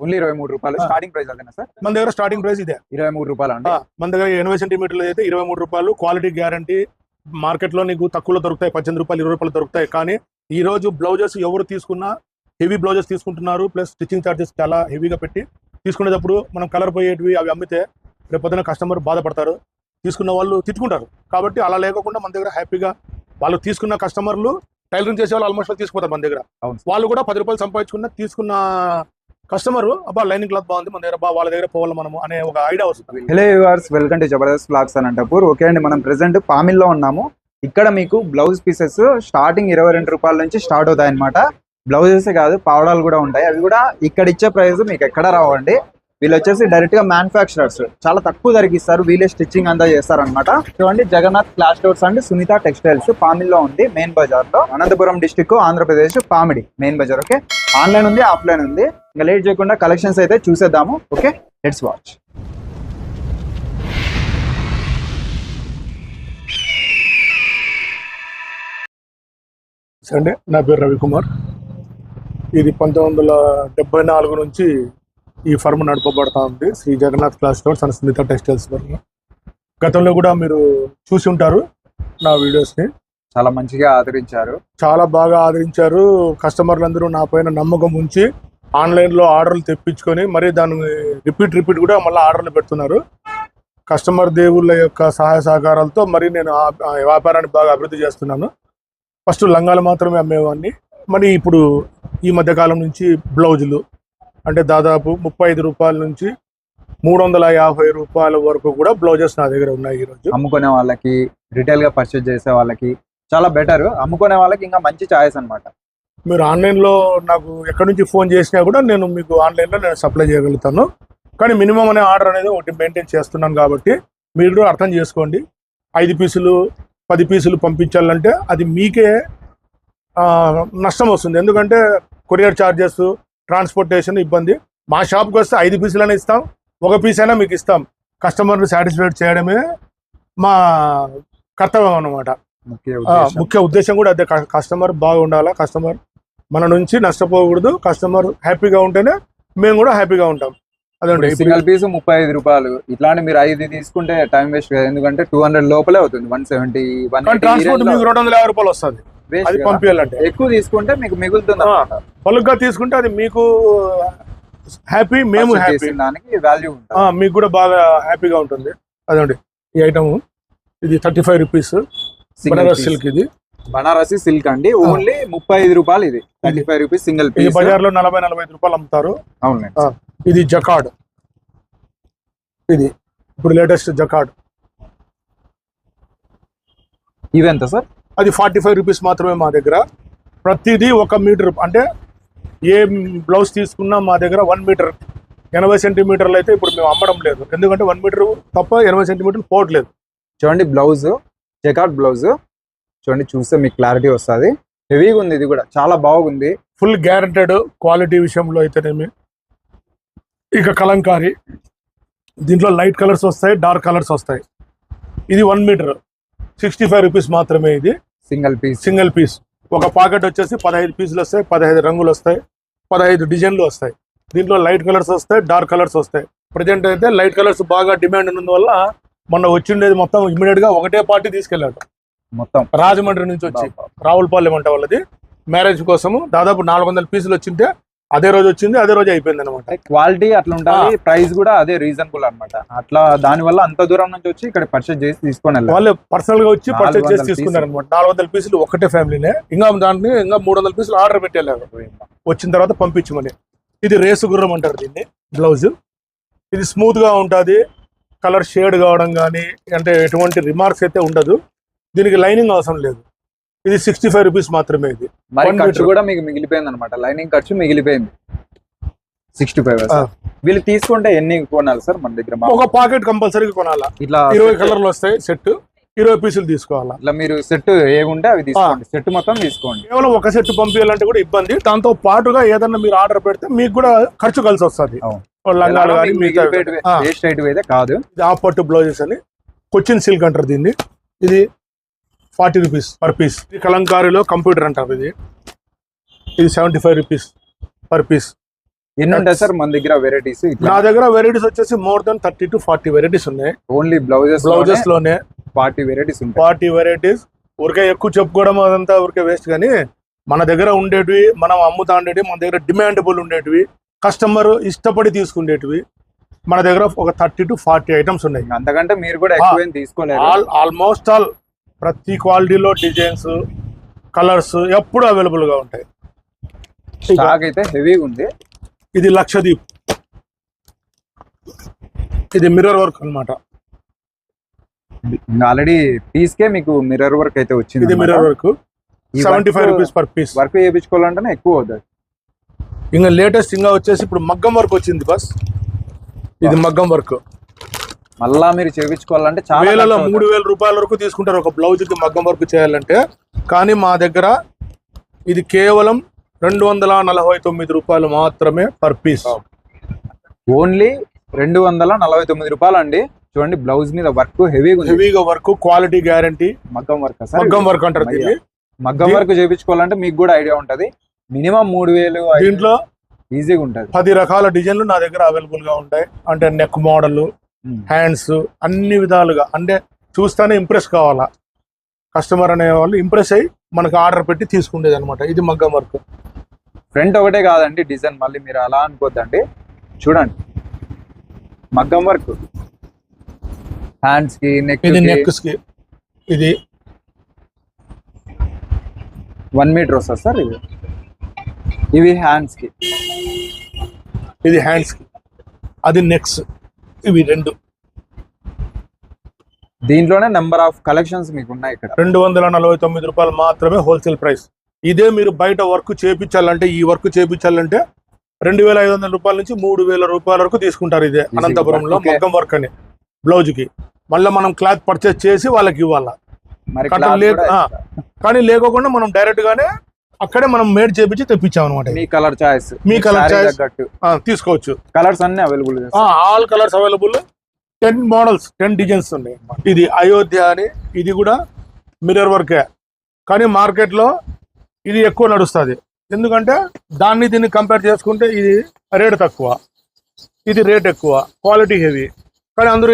Only ఇరవై మూడు రూపాయలు. స్టార్టింగ్ ప్రైస్ అదేనా సార్? మన దగ్గర స్టార్టింగ్ ప్రైస్ ఇదే. ఇరవై మూడు రూపాయలు అండి? మన దగ్గర ఎనభై సెంటీమీటర్లు అయితే ఇరవై మూడు రూపాయలు. క్వాలిటీ గ్యారంటీ మార్కెట్లో నీకు తక్కువలో దొరుకుతాయి. పద్దెనిమిది రూపాయలు ఇరవై రూపాయలు దొరుకుతాయి. కానీ ఈ రోజు బ్లౌజెస్ ఎవరు తీసుకున్నా హెవీ బ్లౌజెస్ తీసుకుంటున్నారు. ప్లస్ స్టిచ్చింగ్ చార్జెస్ చాలా హెవీగా పెట్టి తీసుకునేటప్పుడు మనం కలర్ పోయేటివి అవి అమ్మితే రేపు కస్టమర్ బాధపడతారు. తీసుకున్న వాళ్ళు తిట్టుకుంటారు. కాబట్టి అలా లేకుండా మన దగ్గర హ్యాపీగా వాళ్ళు తీసుకున్న కస్టమర్లు టైలరింగ్ చేసే వాళ్ళు ఆల్మోస్ట్ తీసుకుపోతారు మన దగ్గర. అవును. వాళ్ళు కూడా పది రూపాయలు సంపాదించుకున్న తీసుకున్న కస్టమర్ అబ్బా లైనింగ్ క్లాత్ బాగుంది మన దగ్గర వాళ్ళ దగ్గర పోవాలి మనము అనే ఒక ఐడియా వస్తుంది. Hello viewers welcome to Jabardasth blogs Anantapur okay అండి మనం ప్రెసెంట్ పామిల్లో ఉన్నాము. ఇక్కడ మీకు బ్లౌజ్ పీసెస్ స్టార్టింగ్ ఇరవై రెండు రూపాయల నుంచి స్టార్ట్ అవుతాయి అనమాట బ్లౌజెస్ కాదు పావడాలు కూడా ఉంటాయి. అవి కూడా ఇక్కడ ఇచ్చే ప్రైస్ మీకు ఎక్కడ రావండి. వీళ్ళు వచ్చేసి డైరెక్ట్గా మ్యానుఫాక్చరర్స్ చాలా తక్కువ ధరకి ఇస్తారు. వీళ్ళే స్టిచ్చింగ్ అంతా చేస్తారనమాట చూడండి Jagannath class stores and Sunitha textiles పామిల్లో ఉంది మెయిన్ బజార్లో Anantapuram district Andhra Pradesh Pamidi main bazaar okay online ఉంది ఆఫ్లైన్ ఉంది. ఇంకా లేట్ చేయకుండా కలెక్షన్స్ అయితే చూసేద్దాము. ఓకే? లెట్స్ వాచ్ అండి. నా పేరు రవికుమార్. ఇది పంతొమ్మిది వందల డెబ్బై నాలుగు నుంచి ఈ ఫర్మ్ నడపబడతా ఉంది. Sri Jagannath cloth stores and Smitha textiles firm గతంలో కూడా మీరు చూసి ఉంటారు నా వీడియోస్ని. చాలా మంచిగా ఆదరించారు. చాలా బాగా ఆదరించారు. కస్టమర్లు అందరూ నా పైన నమ్మకం ఉంచి ఆన్లైన్లో ఆర్డర్లు తెప్పించుకొని మరి దాన్ని రిపీట్ రిపీట్ కూడా మళ్ళీ ఆర్డర్లు పెడుతున్నారు. కస్టమర్ దేవుళ్ళ యొక్క సహాయ సహకారాలతో మరి నేను ఆ వ్యాపారాన్ని బాగా అభివృద్ధి చేస్తున్నాను. ఫస్ట్ లంగాలు మాత్రమే అమ్మేవాడిని. మరి ఇప్పుడు ఈ మధ్య కాలం నుంచి బ్లౌజులు అంటే దాదాపు ముప్పై ఐదు రూపాయల నుంచి మూడు వందల యాభై రూపాయల వరకు కూడా బ్లౌజెస్ నా దగ్గర ఉన్నాయి ఈరోజు. అమ్ముకునే వాళ్ళకి రిటైల్గా పర్చేజ్ చేసే వాళ్ళకి చాలా బెటర్ అమ్ముకునే వాళ్ళకి ఇంకా మంచి ఛాయిస్ అన్నమాట. మీరు ఆన్లైన్లో నాకు ఎక్కడి నుంచి ఫోన్ చేసినా కూడా నేను మీకు ఆన్లైన్లో నేను సప్లై చేయగలుగుతాను. కానీ మినిమం అనే ఆర్డర్ అనేది ఒకటి మెయింటైన్ చేస్తున్నాను కాబట్టి మీరు కూడా అర్థం చేసుకోండి. ఐదు పీసులు పది పీసులు పంపించాలంటే అది మీకే నష్టం వస్తుంది. ఎందుకంటే కొరియర్ ఛార్జెస్ ట్రాన్స్పోర్టేషన్ ఇబ్బంది. మా షాప్కి వస్తే ఐదు పీసులైనా ఇస్తాం. ఒక పీస్ అయినా మీకు ఇస్తాం. కస్టమర్ని సాటిస్ఫైడ్ చేయడమే మా కర్తవ్యం అన్నమాట. ముఖ్య ఉద్దేశం. కూడా అదే. కస్టమర్ బాగుండాలా? కస్టమర్ మన నుంచి నష్టపోకూడదు. కస్టమర్ హ్యాపీగా ఉంటేనే మేము కూడా హ్యాపీగా ఉంటాం. అదండి. ఇప్పుడు సింగిల్ పీస్ ముప్పై ఐదు రూపాయలు. ఇట్లాంటి మీరు ఐదు తీసుకుంటే టైం వేస్ట్ కదా. ఎందుకంటే టూ హండ్రెడ్ లోపలే అవుతుంది. వన్ సెవెంటీ వన్ ట్రాన్స్పోర్ట్ మీకు రెండు వందల యాభై రూపాయలు వస్తుంది. అది పంపించాలంటే ఎక్కువ తీసుకుంటే మీకు మిగులుతుంది. పలుగ్గా తీసుకుంటే అది మీకు హ్యాపీ మేము హ్యాపీ. దానికి వాల్యూ ఉంటుంది. మీకు కూడా బాగా హ్యాపీగా ఉంటుంది. అదండి. ఈ ఐటమ్ ఇది thirty five rupees Banaras. Silk ఇది. బనారసి సిల్క్ అండి. ఓన్లీ ముప్పై ఐదు రూపాయలు ఇది. Thirty five rupees single piece. బజార్లో నలభై నలభై ఐదు రూపాయలు అమ్ముతారు. అవునండి. ఇది జకాడ్. ఇది ఇప్పుడు లేటెస్ట్ జకాడ్. ఇవెంత సార్? అది ఫార్టీ ఫైవ్ రూపీస్ మాత్రమే మా దగ్గర. ప్రతిదీ ఒక మీటర్ అంటే ఏ బ్లౌజ్ తీసుకున్నా మా దగ్గర వన్ మీటర్. ఎనభై సెంటీమీటర్లు అయితే ఇప్పుడు మేము అమ్మడం లేదు. ఎందుకంటే వన్ మీటర్ తప్ప ఎనభై సెంటీమీటర్లు పోవట్లేదు. చూడండి బ్లౌజ్ చెక్అవుట్ బ్లౌజ్. చూడండి చూస్తే మీకు క్లారిటీ వస్తుంది. హెవీగా ఉంది ఇది కూడా చాలా బాగుంది. ఫుల్ గ్యారంటెడ్ క్వాలిటీ విషయంలో అయితేనేమి? ఇక కలంకారీ. దీంట్లో లైట్ కలర్స్ వస్తాయి డార్క్ కలర్స్ వస్తాయి. ఇది one metre sixty five rupees మాత్రమే ఇది. సింగిల్ పీస్ సింగిల్ పీస్ ఒక పాకెట్ వచ్చేసి పదహైదు పీసులు వస్తాయి పదహైదు రంగులు వస్తాయి పదహైదు డిజైన్లు వస్తాయి. దీంట్లో లైట్ కలర్స్ వస్తాయి డార్క్ కలర్స్ వస్తాయి. ప్రజెంట్ అయితే లైట్ కలర్స్ బాగా డిమాండ్ ఉన్నందువల్ల మొన్న వచ్చిండేది మొత్తం ఇమీడియట్గా ఒకటే పార్టీ తీసుకెళ్ళాడు. మొత్తం. రాజమండ్రి నుంచి వచ్చి రావులపాలెం అంటే వాళ్ళది. మ్యారేజ్ కోసము దాదాపు నాలుగు వందల పీసులు వచ్చింటే అదే రోజు వచ్చింది అదే రోజు అయిపోయింది అనమాట క్వాలిటీ అట్లా ఉండాలి ప్రైస్ కూడా అదే రీజనబుల్ అన్నమాట. అట్లా దాని వల్ల అంత దూరం నుంచి వచ్చి ఇక్కడ పర్చేజ్ చేసి తీసుకొని వాళ్ళు పర్సనల్గా వచ్చి పర్చేజ్ చేసి తీసుకున్నారు అనమాట నాలుగు వందల పీసులు ఒకటే ఫ్యామిలీనే ఇంకా దాంట్లో ఇంకా మూడు వందల పీసులు ఆర్డర్ పెట్టేళ్ళారు వచ్చిన తర్వాత పంపించమని. ఇది రేసు గుర్రం అంటారు దీన్ని బ్లౌజ్ ఇది స్మూత్గా ఉంటుంది. కలర్ షేడ్ కావడం కానీ అంటే ఎటువంటి రిమార్క్స్ అయితే ఉండదు. దీనికి లైనింగ్ అవసరం లేదు. ఇది సిక్స్టీ ఫైవ్ రూపీస్ మాత్రమే ఇది. మరి ఖర్చు. కూడా మీకు మిగిలిపోయింది అనమాట లైనింగ్ ఖర్చు మిగిలిపోయింది. Sixty five. వీళ్ళు తీసుకుంటే ఎన్ని కొనాలి సార్ మన దగ్గర ఒక పాకెట్ కంపల్సరీగా కొనాలా? ఇట్లా ఇరవై కలర్లు వస్తాయి సెట్ ఇరవై పీసులు తీసుకోవాలా? ఇట్లా మీరు సెట్ ఏముంటే అవి తీసుకోండి. సెట్ మొత్తం తీసుకోండి. కేవలం ఒక సెట్ పంపించాలంటే కూడా ఇబ్బంది. దాంతో పాటుగా ఏదన్నా మీరు ఆర్డర్ పెడితే మీకు కూడా ఖర్చు కలిసి వస్తుంది. లంగాలు కానీ మిగతా కాదు. ఇది హాఫ్ పట్టు బ్లౌజెస్ అని. కొచ్చిన్ సిల్క్ అంటారు దీన్ని. ఇది ఫార్టీ రూపీస్ పర్ పీస్. ఇది కలంకారీలో కంప్యూటర్ అంటారు ఇది. ఇది seventy five rupees per piece. ఎన్ని ఉంటాయి సార్ మన దగ్గర వెరైటీస్ నా దగ్గర వెరైటీస్ వచ్చేసి more than thirty two forty varieties ఉన్నాయి. ఓన్లీ బ్లౌజెస్ బ్లౌజెస్లోనే ఫార్టీ వెరైటీస్ ఫార్టీ వెరైటీస్ ఊరికే ఎక్కువ చెప్పుకోవడం అదంతా ఊరికే వేస్ట్ కానీ మన దగ్గర ఉండేటివి మనం అమ్ముతా ఉండేటివి మన దగ్గర డిమాండబుల్ ఉండేటివి కస్టమర్ ఇష్టపడి తీసుకునేటివి మన దగ్గర ఒక థర్టీ టు ఫార్టీ ఐటమ్స్ ఉన్నాయి. అంతకంటే మీరు కూడా ఆల్మోస్ట్ ఆల్ ప్రతి క్వాలిటీలో డిజైన్స్ కలర్స్ ఎప్పుడు అవైలబుల్గా ఉంటాయి. స్టాక్ అయితే హెవీగా ఉంది. ఇది లక్షదీప్ ఇది మిర్రర్ వర్క్ అన్నమాట. ఆల్రెడీ పీస్ కే మీకు మిర్రర్ వర్క్ అయితే వచ్చింది ఇది mirror work. Seventy five rupees per piece. Work చేయించుకోవాలంటేనే ఎక్కువ అవుతుంది ఇంకా లేటెస్ట్ ఇంకా వచ్చేసి ఇప్పుడు మగ్గం వర్క్ వచ్చింది బస్. ఇది మగ్గం వర్క్. మళ్ళా మీరు చేయించుకోవాలంటే చాలా మూడు వేల రూపాయల వరకు తీసుకుంటారు. ఒక బ్లౌజ్కి మగ్గం వర్క్ చేయాలంటే. కానీ మా దగ్గర ఇది కేవలం రెండు వందల నలభై తొమ్మిది రూపాయలు మాత్రమే పర్ పీస్ ఓన్లీ రెండు వందల నలభై తొమ్మిది రూపాయలు అండి చూడండి బ్లౌజ్ మీద వర్క్ హెవీగా హెవీగా వర్క్ క్వాలిటీ గ్యారంటీ మగ్గం వర్క్ మగ్గం వర్క్ అంటారు మగ్గం వర్క్ చేయించుకోవాలంటే మీకు కూడా ఐడియా ఉంటది. మినిమం మూడు వేలు దీంట్లో ఈజీగా ఉంటది. పది రకాల డిజైన్లు నా దగ్గర అవైలబుల్గా ఉంటాయి. అంటే నెక్ మోడల్ హ్యాండ్స్ అన్ని విధాలుగా అంటే చూస్తానే ఇంప్రెస్ కావాలా? కస్టమర్ అనే వాళ్ళు ఇంప్రెస్ అయ్యి మనకు ఆర్డర్ పెట్టి తీసుకునేది అనమాట ఇది మగ్గం వర్క్. ఫ్రంట్ ఒకటే కాదండి డిజైన్ మళ్ళీ మీరు అలా అనుకోద్దండి. చూడండి. మగ్గం వర్క్. హ్యాండ్స్కి నెక్ ఇది నెక్స్కి ఇది. వన్ మీటర్ వస్తుంది సార్ ఇది. ఇవి హ్యాండ్స్కి. ఇది హ్యాండ్స్కి. అది నెక్స్ ఇవి రెండు దీంట్లోనే నెంబర్ ఆఫ్ కలెక్షన్స్ మీకు ఉన్నాయి ఇక్కడ రెండు వందల నలభై తొమ్మిది రూపాయలు మాత్రమే హోల్సేల్ ప్రైస్ ఇదే మీరు బయట వర్క్ చేపించాలంటే ఈ వర్క్ చేపించాలంటే రెండు వేల ఐదు వందల రూపాయల నుంచి మూడు వేల రూపాయల వరకు తీసుకుంటారు ఇదే. అనంతపురంలో. మగ్గం వర్క్ అని బ్లౌజ్కి మళ్ళీ మనం క్లాత్ పర్చేస్ చేసి వాళ్ళకి ఇవ్వాలా. కానీ లేకోకుండా మనం డైరెక్ట్ గానే అక్కడే మనం మేడ్ చేపించి తెప్పించాం అనమాట మీ కలర్ చాయిస్. మీ choice. తగ్గట్టు. తీసుకోవచ్చు. కలర్స్ అన్ని available all colours available. Ten models ten designs ఉన్నాయి. ఇది అయోధ్య అని ఇది కూడా మిర్రర్ వర్కే. కానీ మార్కెట్లో ఇది ఎక్కువ నడుస్తుంది. ఎందుకంటే దాన్ని దీన్ని కంపేర్ చేసుకుంటే ఇది రేట్ తక్కువ. ఇది రేట్ ఎక్కువ. క్వాలిటీ హెవీ కానీ అందరూ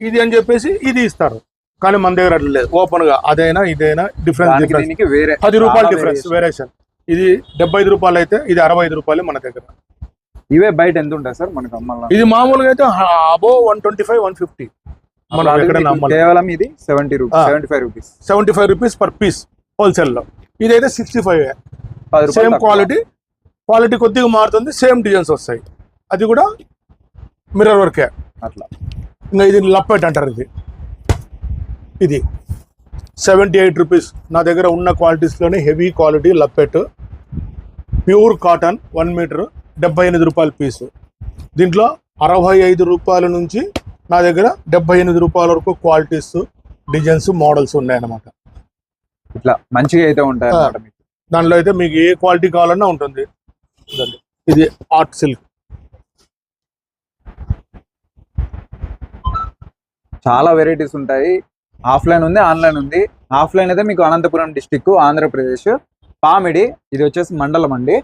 ఇది అని చెప్పేసి ఇది ఇస్తారు. కానీ మన దగ్గర అట్లా లేదు. ఓపెన్గా అదైనా ఇదైనా డిఫరెన్స్ డిఫరెన్స్ పది రూపాయలు డిఫరెన్స్. వేరియేషన్ ఇది డెబ్బై ఐదు రూపాయలు అయితే ఇది అరవై ఐదు రూపాయలు మన దగ్గర. ఇవే బయట ఎంత ఉంటాయి సార్ మనకు అమ్మాలి ఇది మామూలుగా అయితే అబో one twenty five one fifty మనం ఎక్కడైనా అమ్మాలి కేవలం ఇది seventy rupees. Seventy five rupees seventy five rupees per piece హోల్సేల్లో. ఇదైతే sixty five same. Quality quality కొద్దిగా మారుతుంది సేమ్ డిజైన్స్ వస్తాయి. అది కూడా మిర్రర్ వర్కే అట్లా. ఇంకా ఇది లప్పెట్ అంటారు ఇది. ఇది సెవెంటీ ఎయిట్ రూపీస్. నా దగ్గర ఉన్న క్వాలిటీస్లోనే heavy quality lappet pure cotton one metre డెబ్బై ఎనిమిది రూపాయల పీసు దీంట్లో అరవై ఐదు రూపాయల నుంచి నా దగ్గర డెబ్బై ఎనిమిది రూపాయల వరకు క్వాలిటీస్ డిజైన్స్ మోడల్స్ ఉన్నాయన్నమాట. ఇట్లా మంచిగా అయితే ఉంటాయి దాంట్లో అయితే మీకు ఏ క్వాలిటీ కావాలన్నా ఉంటుంది. ఇది ఆర్ట్ సిల్క్ చాలా వెరైటీస్ ఉంటాయి. ఆఫ్లైన్ ఉంది ఆన్లైన్ ఉంది. ఆఫ్లైన్ అయితే మీకు అనంతపురం డిస్టిక్ ఆంధ్రప్రదేశ్ పామిడి ఇది వచ్చేసి మండలం అండి.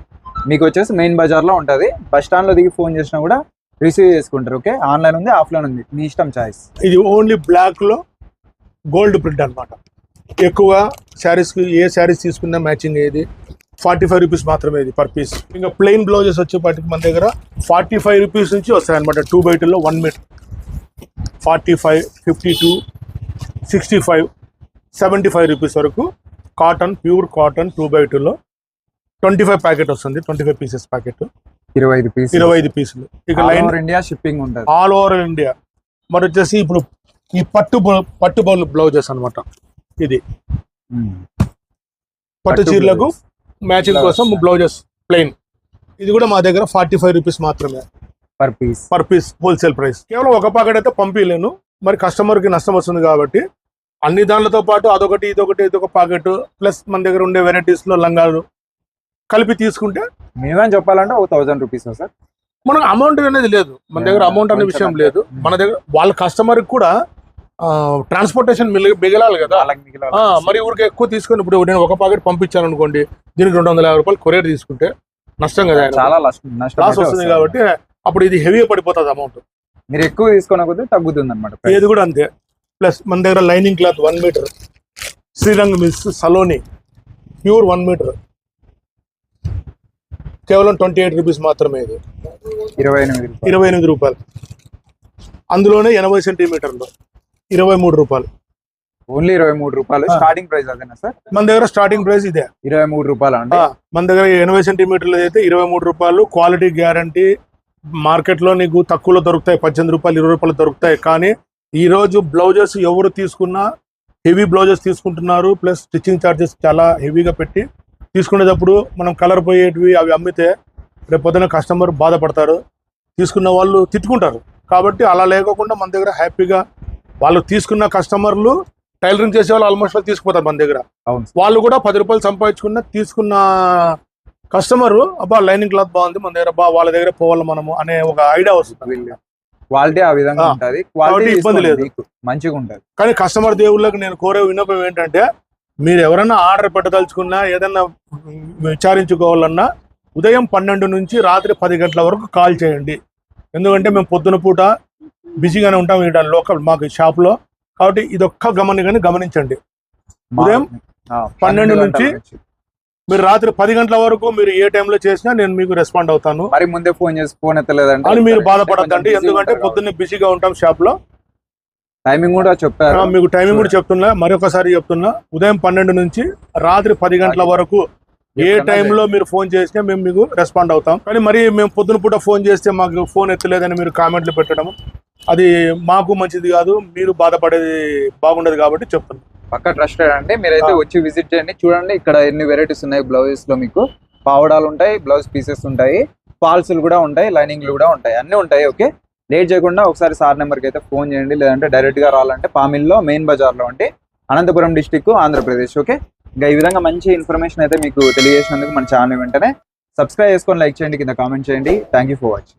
మీకు వచ్చేసి మెయిన్ బజార్లో ఉంటుంది. బస్ స్టాండ్లో దిగి ఫోన్ చేసినా కూడా రిసీవ్ చేసుకుంటారు ఓకే? ఆన్లైన్ ఉంది ఆఫ్లైన్ ఉంది. మీ ఇష్టం చాయిస్. ఇది ఓన్లీ బ్లాక్లో గోల్డ్ ప్రింట్ అనమాట ఎక్కువగా శారీస్కి ఏ శారీస్ తీసుకున్నా మ్యాచింగ్ ఏది? ఫార్టీ ఫైవ్ రూపీస్ మాత్రమే ఇది పర్ పీస్. ఇంకా ప్లెయిన్ బ్లౌజెస్ వచ్చేపాటికి మన దగ్గర ఫార్టీ ఫైవ్ రూపీస్ నుంచి వస్తాయి అనమాట two బైట్లో one metre forty five fifty two sixty five seventy five rupees వరకు cotton pure cotton two by టూలో ట్వంటీ ఫైవ్ ప్యాకెట్ వస్తుంది. ట్వంటీ ఫైవ్ పీసెస్ ప్యాకెట్ ఇరవై ఐదు పీస్ ఇరవై ఐదు పీసులు ఇక లైన్ ఇండియా షిప్పింగ్ ఉంటుంది. ఆల్ ఓవర్ ఇండియా మరి వచ్చేసి ఇప్పుడు ఈ పట్టు పట్టు బౌల్ బ్లౌజెస్ అన్నమాట. ఇది. పట్టు చీరలకు మ్యాచింగ్ కోసం బ్లౌజెస్ ప్లెయిన్ ఇది కూడా మా దగ్గర ఫార్టీ ఫైవ్ రూపీస్ మాత్రమే. Per piece per piece wholesale price కేవలం ఒక ప్యాకెట్ అయితే పంపించలేను మరి కస్టమర్కి నష్టం వస్తుంది కాబట్టి అన్ని దానిలతో పాటు అదొకటి ఇదొకటి ఇదొక ప్యాకెట్ ప్లస్ మన దగ్గర ఉండే varieties లో లంగాలు కలిపి తీసుకుంటే మినిమం చెప్పాలంటే ఒక థౌసండ్ రూపీస్ సార్. మనకు అమౌంట్ అనేది లేదు. మన దగ్గర అమౌంట్ అనే విషయం. లేదు. మన దగ్గర వాళ్ళ కస్టమర్ కూడా ట్రాన్స్పోర్టేషన్ మిగలాలి కదా. మరి ఊరికి ఎక్కువ తీసుకొని ఇప్పుడు నేను ఒక ప్యాకెట్ పంపించాను అనుకోండి దీనికి రెండు వందల యాభై రూపాయలు కొరియర్ తీసుకుంటే నష్టం కదా. చాలా లాస్ వస్తుంది. కాబట్టి అప్పుడు ఇది హెవీ పడిపోతుంది అమౌంట్ మీరు ఎక్కువ తీసుకున్న కొద్దీ తగ్గుతుంది అనమాట ఏది కూడా అంతే. ప్లస్ మన దగ్గర lining cloth one metre. Sriranga mills Saloni pure one metre. కేవలం ట్వంటీ ఎయిట్ రూపీస్ మాత్రమే ఇది. ఇరవై ఎనిమిది రూపాయలు. ఇరవై ఎనిమిది రూపాయలు. అందులోనే ఎనభై సెంటీమీటర్లు. ఇరవై మూడు రూపాయలు. ఓన్లీ ఇరవై మూడు రూపాయలు. స్టార్టింగ్ ప్రైస్ అదేనా సార్? మన దగ్గర స్టార్టింగ్ ప్రైస్ ఇదే. ఇరవై మూడు రూపాయలు అండి? మన దగ్గర ఎనభై సెంటీమీటర్లు అయితే ఇరవై మూడు రూపాయలు. క్వాలిటీ గ్యారంటీ మార్కెట్లో నీకు తక్కువలో దొరుకుతాయి. పద్దెనిమిది రూపాయలు ఇరవై రూపాయలు దొరుకుతాయి. కానీ ఈ రోజు బ్లౌజెస్ ఎవరు తీసుకున్నా హెవీ బ్లౌజెస్ తీసుకుంటున్నారు ప్లస్ స్టిచ్చింగ్ ఛార్జెస్ చాలా హెవీగా పెట్టి తీసుకునేటప్పుడు మనం కలర్ పోయేటివి అవి అమ్మితే రేపు పొద్దున కస్టమర్ బాధపడతారు. తీసుకున్న వాళ్ళు తిట్టుకుంటారు. కాబట్టి అలా లేకోకుండా మన దగ్గర హ్యాపీగా వాళ్ళు తీసుకున్న కస్టమర్లు టైలరింగ్ చేసే వాళ్ళు ఆల్మోస్ట్ తీసుకుపోతారు మన దగ్గర. అవును. వాళ్ళు కూడా పది రూపాయలు సంపాదించుకున్న తీసుకున్న కస్టమర్ అబ్బా లైనింగ్ క్లాత్ బాగుంది మన దగ్గర బా వాళ్ళ దగ్గర పోవాలి మనము అనే ఒక ఐడియా వస్తుంది. క్వాలిటీ ఆ విధంగా. ఉంటది. క్వాలిటీ ఇబ్బంది లేదు. మంచిగా ఉంటది. కానీ కస్టమర్ దేవుళ్ళకి నేను కోరే విన్నపం ఏంటంటే మీరు ఎవరైనా ఆర్డర్ పెట్టదలుచుకున్నా ఏదన్నా విచారించుకోవాలన్నా ఉదయం పన్నెండు నుంచి రాత్రి పది గంటల వరకు కాల్ చేయండి. ఎందుకంటే మేము పొద్దున పూట బిజీగానే ఉంటాం ఇక్కడ లోకల్ మాకు షాప్లో. కాబట్టి ఇది ఒక్క గమనికని గమనించండి. ఉదయం పన్నెండు నుంచి మీరు రాత్రి పది గంటల వరకు మీరు ఏ టైంలో చేసినా నేను మీకు రెస్పాండ్ అవుతాను. మరి ముందే ఫోన్ చేసి ఫోన్ ఎత్తలేదంటే అని మీరు బాధపడద్దండి ఎందుకంటే పొద్దున్నే బిజీగా ఉంటాం షాప్లో. టైమింగ్ కూడా చెప్పారు. మీకు టైమింగ్ కూడా చెప్తున్నా. మరొకసారి చెప్తున్నా. ఉదయం పన్నెండు నుంచి రాత్రి పది గంటల వరకు ఏ టైంలో మీరు ఫోన్ చేసినా మేము మీకు రెస్పాండ్ అవుతాం. కానీ మరి మేము పొద్దున పూట ఫోన్ చేస్తే మాకు ఫోన్ ఎత్తలేదని మీరు కామెంట్లు పెట్టడం అది మాకు మంచిది కాదు మీరు బాధపడేది బాగుండదు కాబట్టి చెప్తున్నాం. పక్క ట్రస్టెడ్ అంటే మీరైతే. వచ్చి విజిట్ చేయండి. చూడండి ఇక్కడ ఎన్ని వెరైటీస్ ఉన్నాయి బ్లౌజెస్లో మీకు. పావడాలు ఉంటాయి బ్లౌజ్ పీసెస్ ఉంటాయి ఫాల్స్లు కూడా ఉంటాయి లైనింగ్లు కూడా ఉంటాయి. అన్ని ఉంటాయి ఓకే? లేట్ చేయకుండా ఒకసారి సార్ నెంబర్కి అయితే ఫోన్ చేయండి. లేదంటే డైరెక్ట్గా రావాలంటే పామిల్లో మెయిన్ బజార్లో అంటే అనంతపురం డిస్టిక్ ఆంధ్రప్రదేశ్ ఓకే? ఇంకా ఈ విధంగా మంచి ఇన్ఫర్మేషన్ అయితే మీకు తెలియజేసినందుకు మన ఛానల్ వెంటనే సబ్స్క్రైబ్ చేసుకొని లైక్ చేయండి. కింద కామెంట్ చేయండి. Thank you for watching.